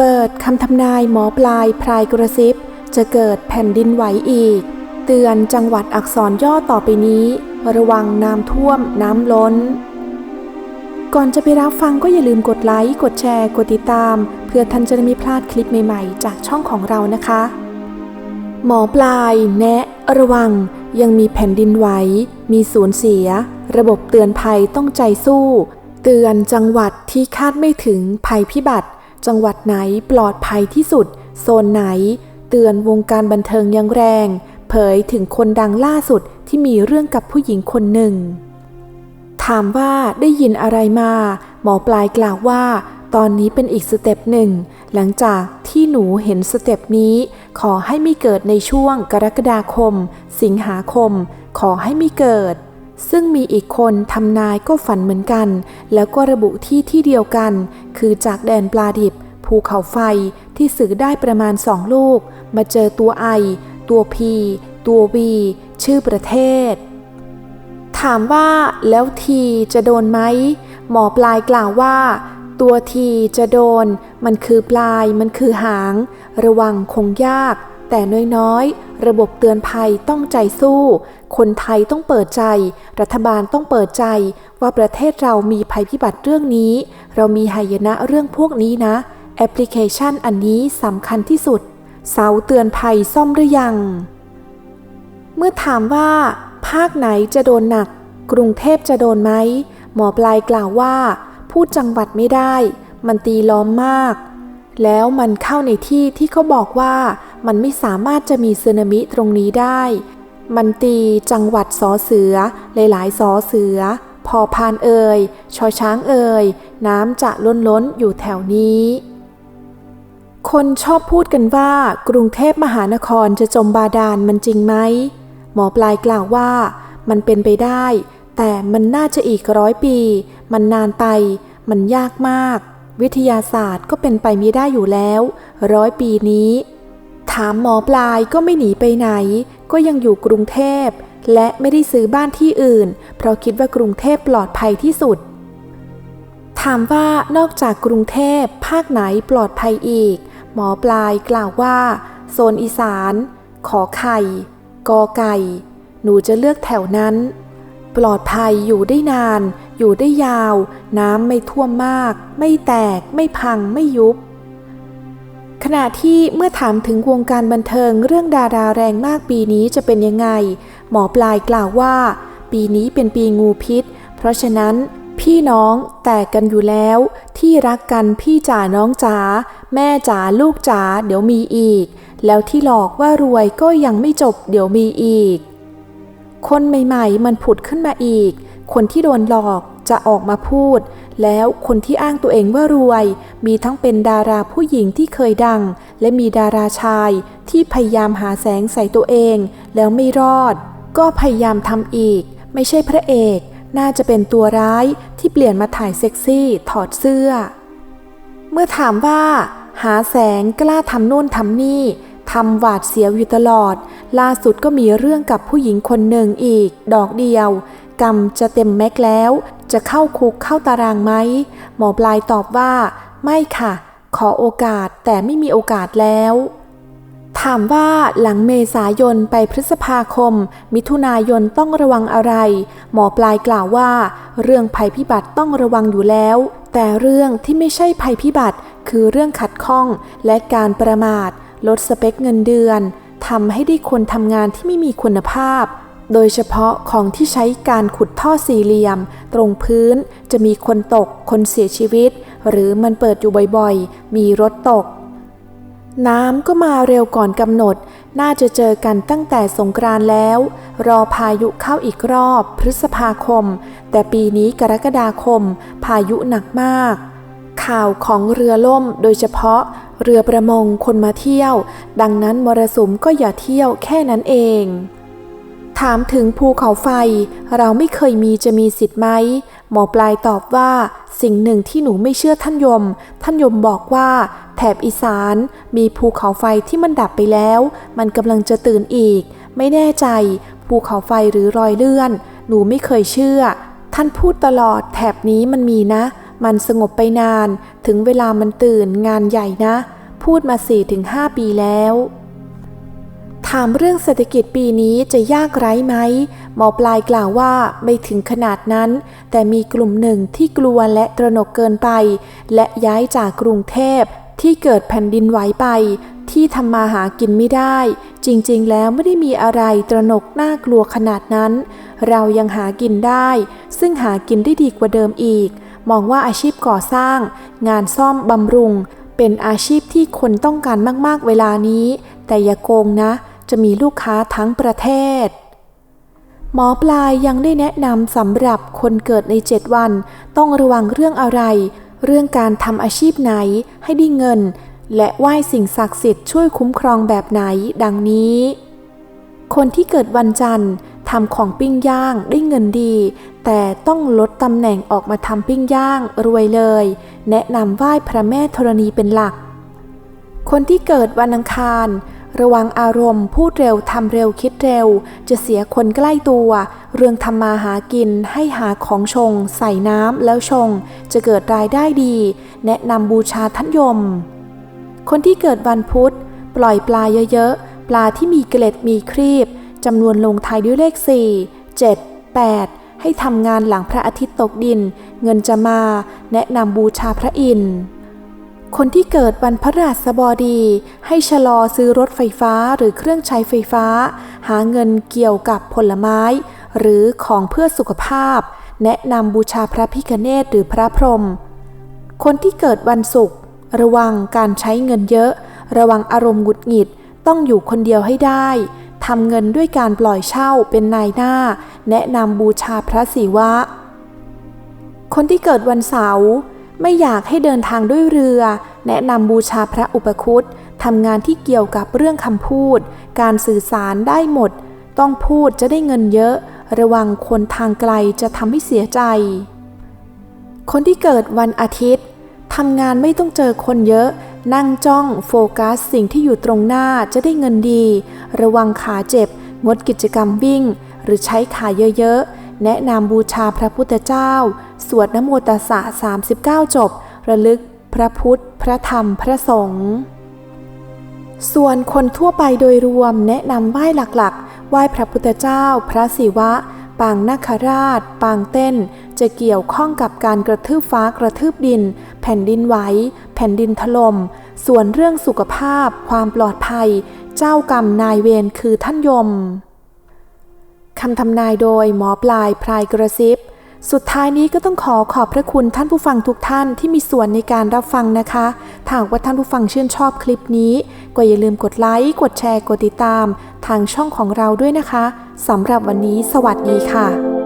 เปิดคำทำนายหมอปลายพรายกระซิบ จะเกิดแผ่นดินไหวอีก เตือนจังหวัดอักษรย่อต่อไปนี้ ระวังน้ำท่วมน้ำล้น ก่อนจะไปรับฟังก็อย่าลืมกดไลค์ กดแชร์ กดติดตาม เพื่อท่านจะได้ไม่พลาดคลิปใหม่ๆ จากช่องของเรานะคะ หมอปลายแนะระวังยังมีแผ่นดินไหว มีสูญเสีย ระบบเตือนภัยต้องใจสู้ เตือนจังหวัดที่คาดไม่ถึงภัยพิบัติ จังหวัดไหนปลอดภัยที่สุด โซนไหน เตือนวงการบันเทิงยังแรง เผยถึงคนดังล่าสุดที่มีเรื่องกับผู้หญิงคนหนึ่ง ถามว่าได้ยินอะไรมา หมอปลายกล่าวว่า ตอนนี้เป็นอีกสเต็ปหนึ่ง หลังจากที่หนูเห็นสเต็ปนี้ ขอให้ไม่เกิดในช่วงกรกฎาคม สิงหาคม ขอให้ไม่เกิด ซึ่งมีอีกคนทำนายก็ฝันเหมือนกัน แล้วก็ระบุที่ที่เดียวกัน คือจากแดนปลาดิบ ภูเขาไฟที่สื่อได้ประมาณสองลูก มาเจอตัวไอ ตัวพีตัววีชื่อประเทศ ถามว่าแล้วทีจะโดนไหม หมอปลายกล่าวว่า ตัวทีจะโดน มันคือปลายมันคือหาง ระวังคงยาก แต่น้อยๆ ระบบเตือนภัยต้องใจสู้ คนไทยต้องเปิดใจ รัฐบาลต้องเปิดใจ ว่าประเทศเรามีภัยพิบัติเรื่องนี้ เรามีหายนะเรื่องพวกนี้นะ แอปพลิเคชันอันนี้สำคัญที่สุด เสาเตือนภัยซ่อมหรือยัง เมื่อถามว่า ภาคไหนจะโดนหนัก กรุงเทพจะโดนไหม หมอปลายกล่าวว่า พูดจังหวัดไม่ได้ มันตีล้อมมาก แล้วมันเข้าในที่ที่เขาบอกว่า มันไม่สามารถจะมีสึนามิตรงนี้ได้ มันตีจังหวัดสอเสือ หลายๆสอเสือ พอพานเอ่ยชอช้างเอ่ยน้ำจะล้นล้นอยู่แถวนี้ คนชอบพูดกันว่ากรุงเทพมหานครจะจมบาดาลมันจริงไหม หมอปลายกล่าวว่า มันเป็นไปได้ แต่มันน่าจะอีกร้อยปี มันนานไป มันยากมากวิทยาศาสตร์ก็เป็นไปไม่ได้อยู่แล้ว ร้อยปีนี้ามหมอปลายก็ไม่หนีไปไหน ก็ยังอยู่กรุงเทพ และไม่ได้ซื้อบ้านที่อื่น เพราะคิดว่ากรุงเทพปลอดภัยที่สุด ถามว่านอกจากกรุงเทพภาคไหนปลอดภัยอีก หมอปลายกล่าวว่า โซนอีสาน ขอไข่ กอไก่ หนูจะเลือกแถวนั้น ปลอดภัยอยู่ได้นาน อยู่ได้ยาว น้ำไม่ท่วมมาก ไม่แตกไม่พังไม่ยุบ ขณะที่เมื่อถามถึงวงการบันเทิงเรื่องดาราแรงมากปีนี้จะเป็นยังไง หมอปลายกล่าวว่า ปีนี้เป็นปีงูพิษ เพราะฉะนั้น พี่น้องแตกกันอยู่แล้ว ที่รักกันพี่จ๋าน้องจ๋าแม่จ๋าลูกจ๋าเดี๋ยวมีอีก แล้วที่หลอกว่ารวยก็ยังไม่จบเดี๋ยวมีอีก คนใหม่ๆ มันผุดขึ้นมาอีก คนที่โดนหลอก จะออกมาพูด แล้วคนที่อ้างตัวเองว่ารวย มีทั้งเป็นดาราผู้หญิงที่เคยดัง และมีดาราชายที่พยายามหาแสงใส่ตัวเอง แล้วไม่รอด ก็พยายามทำอีก ไม่ใช่พระเอก น่าจะเป็นตัวร้ายที่เปลี่ยนมาถ่ายเซ็กซี่ถอดเสื้อ เมื่อถามว่า หาแสงกล้าทำนู่นทำนี่ทำหวาดเสียวอยู่ตลอด ล่าสุดก็มีเรื่องกับผู้หญิงคนหนึ่งอีก ดอกเดียว กรรมจะเต็มแม็กแล้ว จะเข้าคุกเข้าตารางไหมหมอปลายตอบว่า ไม่ค่ะ ขอโอกาสแต่ไม่มีโอกาสแล้ว ถามว่าหลังเมษายนไปพฤษภาคม มิถุนายนต้องระวังอะไร หมอปลายกล่าวว่า เรื่องภัยพิบัติต้องระวังอยู่แล้ว แต่เรื่องที่ไม่ใช่ภัยพิบัติ คือเรื่องขัดข้องและการประมาท ลดสเปคเงินเดือนทำให้ได้คนทำงานที่ไม่มีคุณภาพ โดยเฉพาะของที่ใช้การขุดท่อสี่เหลี่ยม ตรงพื้นจะมีคนตกคนเสียชีวิต หรือมันเปิดอยู่บ่อยๆ มีรถตก น้ำก็มาเร็วก่อนกำหนด น่าจะเจอกันตั้งแต่สงกรานต์แล้ว รอพายุเข้าอีกรอบพฤษภาคม แต่ปีนี้กรกฎาคม พายุหนักมาก ข่าวของเรือล่มโดยเฉพาะ เรือประมงคนมาเที่ยว ดังนั้นมรสุมก็อย่าเที่ยวแค่นั้นเอง ถามถึงภูเขาไฟ เราไม่เคยมีจะมีสิทธิ์ไหมหมอปลายตอบว่า สิ่งหนึ่งที่หนูไม่เชื่อท่านยม ท่านยมบอกว่า แถบอีสานมีภูเขาไฟที่มันดับไปแล้ว มันกำลังจะตื่นอีก ไม่แน่ใจ ภูเขาไฟหรือรอยเลื่อน หนูไม่เคยเชื่อ ท่านพูดตลอด แถบนี้มันมีนะ มันสงบไปนาน ถึงเวลามันตื่นงานใหญ่นะ พูดมา4-5ปีแล้ว ถามเรื่องเศรษฐกิจปีนี้จะยากไร้ไหม หมอปลายกล่าวว่าไม่ถึงขนาดนั้น แต่มีกลุ่มหนึ่งที่กลัวและตระหนกเกินไป และย้ายจากกรุงเทพที่เกิดแผ่นดินไหวไป ที่ทำมาหากินไม่ได้ จริงๆ แล้วไม่ได้มีอะไรตระหนกน่ากลัวขนาดนั้น เรายังหากินได้ ซึ่งหากินได้ดีกว่าเดิมอีก มองว่าอาชีพก่อสร้าง งานซ่อมบำรุง เป็นอาชีพที่คนต้องการมากๆเวลานี้ แต่อย่าโกงนะ จะมีลูกค้าทั้งประเทศ หมอปลายยังได้แนะนำสำหรับคนเกิดใน 7 วัน ต้องระวังเรื่องอะไร เรื่องการทำอาชีพไหนให้ได้เงิน และไหว้สิ่งศักดิ์สิทธิ์ช่วยคุ้มครองแบบไหนดังนี้ คนที่เกิดวันจันทร์ทำของปิ้งย่างได้เงินดี แต่ต้องลดตำแหน่งออกมาทำปิ้งย่างรวยเลย แนะนำไหว้พระแม่ธรณีเป็นหลัก คนที่เกิดวันอังคาร ระวังอารมณ์ พูดเร็วทำเร็วคิดเร็ว จะเสียคนใกล้ตัว เรื่องทำมาหากินให้หาของชง ใส่น้ำแล้วชง จะเกิดรายได้ดี แนะนำบูชาท่านยม คนที่เกิดวันพุธ ปล่อยปลาเยอะๆ ปลาที่มีเกล็ดมีครีบจำนวนลงท้ายด้วยเลข 4 7 8 ให้ทำงานหลังพระอาทิตย์ตกดิน เงินจะมา แนะนำบูชาพระอินทร์ คนที่เกิดวันพฤหัสบดี ให้ชะลอซื้อรถไฟฟ้าหรือเครื่องใช้ไฟฟ้า หาเงินเกี่ยวกับผลไม้ หรือของเพื่อสุขภาพ แนะนำบูชาพระพิคเนตหรือพระพรหมคนที่เกิดวันศุกร์ระวังการใช้เงินเยอะ ระวังอารมณ์หงุดหงิด ต้องอยู่คนเดียวให้ได้ทำเงินด้วยการปล่อยเช่าเป็นนายหน้า แนะนำบูชาพระศิวะ คนที่เกิดวันเสาร์ ไม่อยากให้เดินทางด้วยเรือ แนะนำบูชาพระอุปคุตทำงานที่เกี่ยวกับเรื่องคำพูด การสื่อสารได้หมด ต้องพูดจะได้เงินเยอะ ระวังคนทางไกลจะทำให้เสียใจ คนที่เกิดวันอาทิตย์ทำงานไม่ต้องเจอคนเยอะ นั่งจ้องโฟกัสสิ่งที่อยู่ตรงหน้าจะได้เงินดี ระวังขาเจ็บ งดกิจกรรมวิ่ง หรือใช้ขาเยอะๆ แนะนำบูชาพระพุทธเจ้า สวดนโมตัสสะ 39 จบ ระลึกพระพุทธ พระธรรม พระสงฆ์ ส่วนคนทั่วไปโดยรวมแนะนำไหว้หลักๆ ไหว้พระพุทธเจ้า พระศิวะ ปางนาคราช ปางเต้น จะเกี่ยวข้องกับการกระทืบฟ้ากระทืบดิน แผ่นดินไหว แผ่นดินถลม่ม ส่วนเรื่องสุขภาพ ความปลอดภัย เจ้ากรรมนายเวรคือท่านยม คำทำนายโดยหมอปลายพรายกระซิบ สุดท้ายนี้ก็ต้องขอขอบพระคุณท่านผู้ฟังทุกท่านที่มีส่วนในการรับฟังนะคะถ้าว่าท่านผู้ฟังชื่นชอบคลิปนี้ ก็อย่าลืมกดไลค์กดแชร์กดติดตาม ทางช่องของเราด้วยนะคะสำหรับวันนี้ สวัสดีค่ะ